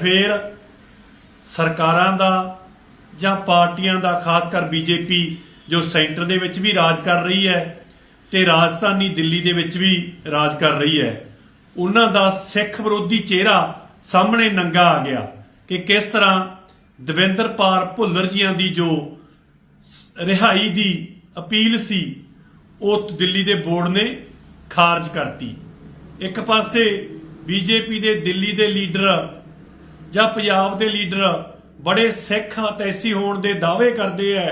ਫੇਰ ਸਰਕਾਰਾਂ ਦਾ ਜਾਂ ਪਾਰਟੀਆਂ ਦਾ, ਖਾਸ ਕਰ ਬੀਜੇਪੀ, ਜੋ ਸੈਂਟਰ ਦੇ ਵਿੱਚ ਵੀ ਰਾਜ ਕਰ ਰਹੀ ਹੈ ਤੇ ਰਾਜਧਾਨੀ ਦਿੱਲੀ ਦੇ ਵਿੱਚ ਵੀ ਰਾਜ ਕਰ ਰਹੀ ਹੈ, ਉਹਨਾਂ ਦਾ ਸਿੱਖ ਵਿਰੋਧੀ ਚਿਹਰਾ ਸਾਹਮਣੇ ਨੰਗਾ ਆ ਗਿਆ ਕਿ ਕਿਸ ਤਰ੍ਹਾਂ ਦਵਿੰਦਰ ਦਵਿੰਦਰਪਾਲ ਭੁੱਲਰ ਜੀਆਂ ਦੀ ਜੋ ਰਿਹਾਈ ਦੀ ਅਪੀਲ ਸੀ, ਉਹ ਦਿੱਲੀ ਦੇ ਬੋਰਡ ਨੇ ਖਾਰਜ ਕਰਤੀ। ਇੱਕ ਪਾਸੇ ਬੀਜੇਪੀ ਦੇ ਦਿੱਲੀ ਦੇ ਲੀਡਰ ਜਾਂ ਪੰਜਾਬ ਦੇ ਲੀਡਰ ਬੜੇ ਸਿੱਖ ਅਤੈਸੀ ਹੋਣ ਦੇ ਦਾਅਵੇ ਕਰਦੇ ਐ,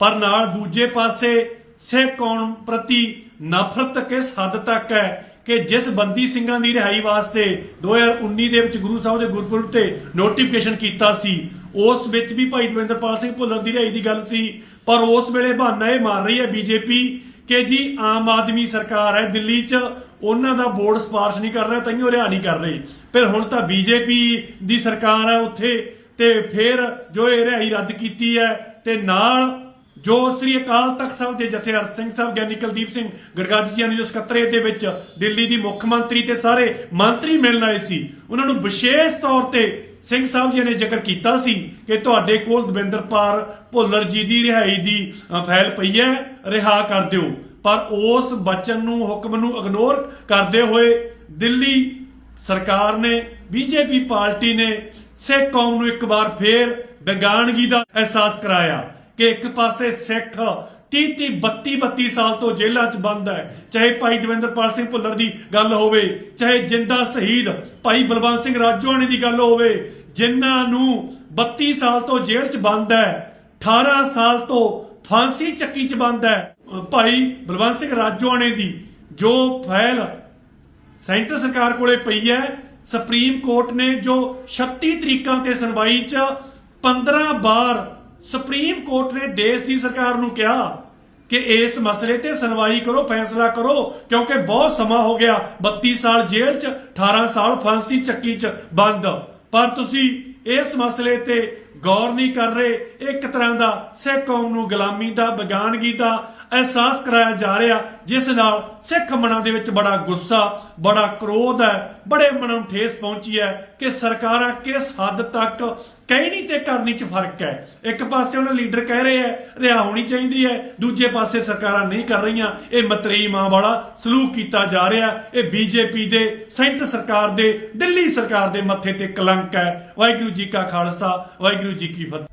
ਪਰ ਨਾਲ ਦੂਜੇ ਪਾਸੇ ਸਿੱਖ ਕੌਮ ਪ੍ਰਤੀ ਨਫ਼ਰਤ ਕਿਸ ਹੱਦ ਤੱਕ ਹੈ ਕਿ ਜਿਸ ਬੰਦੀ ਸਿੰਘਾਂ ਦੀ ਰਿਹਾਈ ਵਾਸਤੇ 2019 ਦੇ ਵਿੱਚ ਗੁਰੂ ਸਾਹਿਬ ਦੇ ਗੁਰਪੁਰਬ ਤੇ ਨੋਟੀਫਿਕੇਸ਼ਨ ਕੀਤਾ ਸੀ, ਉਸ ਵਿੱਚ ਵੀ ਭਾਈ ਦਵਿੰਦਰਪਾਲ ਸਿੰਘ ਭੁੱਲਰ ਦੀ ਰਿਹਾਈ ਦੀ ਗੱਲ ਸੀ, ਪਰ ਉਸ ਵੇਲੇ ਬਹਾਨਾ ਇਹ ਮਾਰ ਰਹੀ ਹੈ ਬੀਜੇਪੀ ਕਿ ਜੀ ਆਮ ਆਦਮੀ ਸਰਕਾਰ ਹੈ ਦਿੱਲੀ 'ਚ ਉਹਨਾਂ ਦਾ ਬੋਰਡ ਸਪਾਰਸ਼ ਨਹੀਂ ਕਰ ਰਿਹਾ ਤਾਈਓ ਰਿਹਾ ਨਹੀਂ ਕਰ ਰਹੀ। ਫਿਰ ਹੁਣ ਤਾਂ ਬੀਜੇਪੀ ਦੀ ਸਰਕਾਰ ਹੈ ਉੱਥੇ ਤੇ ਫਿਰ ਜੋ ਇਹ ਰਿਹਾਈ ਰੱਦ ਕੀਤੀ ਹੈ ਤੇ ਨਾਲ ਜੋ ਸ੍ਰੀ ਅਕਾਲ ਤਖਤ ਸਾਹਿਬ ਦੇ ਜਥੇਦਾਰ ਸਿੰਘ ਸਾਹਿਬ ਗਿਆਨੀ ਕੁਲਦੀਪ ਸਿੰਘ ਗੜਗੱਜ ਜੀ ਨੇ ਜੋ ਸਕੱਤਰੇਤ ਦੇ ਵਿੱਚ ਦਿੱਲੀ ਦੀ ਮੁੱਖ ਮੰਤਰੀ ਤੇ ਸਾਰੇ ਮੰਤਰੀ ਮਿਲਣ ਆਏ ਸੀ ਉਹਨਾਂ ਨੂੰ ਵਿਸ਼ੇਸ਼ ਤੌਰ ਤੇ ਸਿੰਘ ਸਾਹਿਬ ਜੀ ਨੇ ਜ਼ਿਕਰ ਕੀਤਾ ਸੀ ਕਿ ਤੁਹਾਡੇ ਕੋਲ ਦਵਿੰਦਰ ਦਵਿੰਦਰਪਾਲ ਭੁੱਲਰ ਜੀ ਦੀ ਰਿਹਾਈ ਦੀ ਅ, ਫਾਈਲ ਪਈ ਹੈ ਰਿਹਾ ਕਰ ਦਿਓ। ਪਰ ਉਸ ਬਚਨ ਨੂੰ, ਹੁਕਮ ਨੂੰ ਇਗਨੋਰ ਕਰਦੇ ਹੋਏ ਦਿੱਲੀ ਸਰਕਾਰ ਨੇ, ਬੀਜੇਪੀ ਪਾਰਟੀ ਨੇ ਸਿੱਖ ਕੌਮ ਨੂੰ ਇੱਕ ਵਾਰ ਫੇਰ ਬੇਗਾਨਗੀ ਦਾ ਅਹਿਸਾਸ ਕਰਾਇਆ ਕਿ ਇੱਕ ਪਾਸੇ ਸਿੱਖ 30 30 32 32 ਸਾਲ ਤੋਂ ਜੇਲ੍ਹਾਂ 'ਚ ਬੰਦ ਹੈ। ਚਾਹੇ ਭਾਈ ਦਵਿੰਦਰਪਾਲ ਸਿੰਘ ਭੁੱਲਰ ਦੀ ਗੱਲ ਹੋਵੇ, ਚਾਹੇ ਜਿੰਦਾ ਸ਼ਹੀਦ ਭਾਈ ਬਲਵੰਤ ਸਿੰਘ ਰਾਜੋਆਣੀ ਦੀ ਗੱਲ ਹੋਵੇ, ਜਿਨ੍ਹਾਂ ਨੂੰ 32 ਸਾਲ ਤੋਂ ਜੇਲ੍ਹ 'ਚ ਬੰਦ ਹੈ 18 ਸਾਲ ਤੋਂ ਫਾਂਸੀ ਚੱਕੀ 'ਚ ਬੰਦ ਹੈ। ਭਾਈ ਬਲਵੰਤ ਸਿੰਘ ਰਾਜੋਆਣੇ ਦੀ ਜੋ ਫਾਈਲ ਸੈਂਟਰ ਸਰਕਾਰ ਕੋਲੇ ਪਈ ਹੈ, ਸੁਪਰੀਮ ਕੋਰਟ ਨੇ ਜੋ 36 ਤਰੀਕਾਂ ਤੇ ਸੁਣਵਾਈ 'ਚ 15 ਵਾਰ ਸੁਪਰੀਮ ਕੋਰਟ ਨੇ ਦੇਸ਼ ਦੀ ਸਰਕਾਰ ਨੂੰ ਕਿਹਾ ਕਿ ਇਸ ਮਸਲੇ ਤੇ ਸੁਣਵਾਈ ਕਰੋ, ਫੈਸਲਾ ਕਰੋ, ਕਿਉਂਕਿ ਬਹੁਤ ਸਮਾਂ ਹੋ ਗਿਆ। 32 ਸਾਲ ਜੇਲ੍ਹ 'ਚ 18 ਸਾਲ ਫਾਂਸੀ ਚੱਕੀ 'ਚ ਬੰਦ। ਪਰ ਤੁਸੀਂ ਇਸ ਮਸਲੇ ਤੇ ਗੌਰ ਨਹੀਂ ਕਰ ਰਹੇ। ਇੱਕ ਤਰ੍ਹਾਂ ਦਾ ਸਿੱਖ ਕੌਮ ਨੂੰ ਗੁਲਾਮੀ ਦਾ ਬੇਗਾਨਗੀ ਦਾ ਅਹਿਸਾਸ ਕਰਾਇਆ ਜਾ ਰਿਹਾ, ਜਿਸ ਨਾਲ ਸਿੱਖ ਮਨਾਂ ਦੇ ਵਿੱਚ ਬੜਾ ਗੁੱਸਾ, ਬੜਾ ਕ੍ਰੋਧ ਹੈ, ਬੜੇ ਮਨਾਂ ਨੂੰ ਠੇਸ ਪਹੁੰਚੀ ਹੈ ਕਿ ਸਰਕਾਰਾਂ ਕਿਸ ਹੱਦ ਤੱਕ ਕਹਿਣੀ ਤੇ ਕਰਨੀ 'ਚ ਫ਼ਰਕ ਹੈ। ਇੱਕ ਪਾਸੇ ਉਹਨਾਂ ਲੀਡਰ ਕਹਿ ਰਹੇ ਹੈ, ਰਿਹਾ ਹੋਣੀ ਚਾਹੀਦੀ ਹੈ। ਦੂਜੇ ਪਾਸੇ ਸਰਕਾਰਾਂ ਨਹੀਂ ਕਰ ਰਹੀਆਂ। ਇਹ ਮਤਰੇਈ ਮਾਂ ਵਾਲਾ ਸਲੂਕ ਕੀਤਾ ਜਾ ਰਿਹਾ। ਇਹ ਬੀਜੇਪੀ ਦੇ ਸੈਂਟਰ ਸਰਕਾਰ ਦੇ, ਦਿੱਲੀ ਸਰਕਾਰ ਦੇ ਮੱਥੇ ਤੇ ਕਲੰਕ ਹੈ। ਵਾਹਿਗੁਰੂ ਜੀ ਕਾ ਖਾਲਸਾ, ਵਾਹਿਗੁਰੂ ਜੀ ਕੀ ਫਤਿਹ।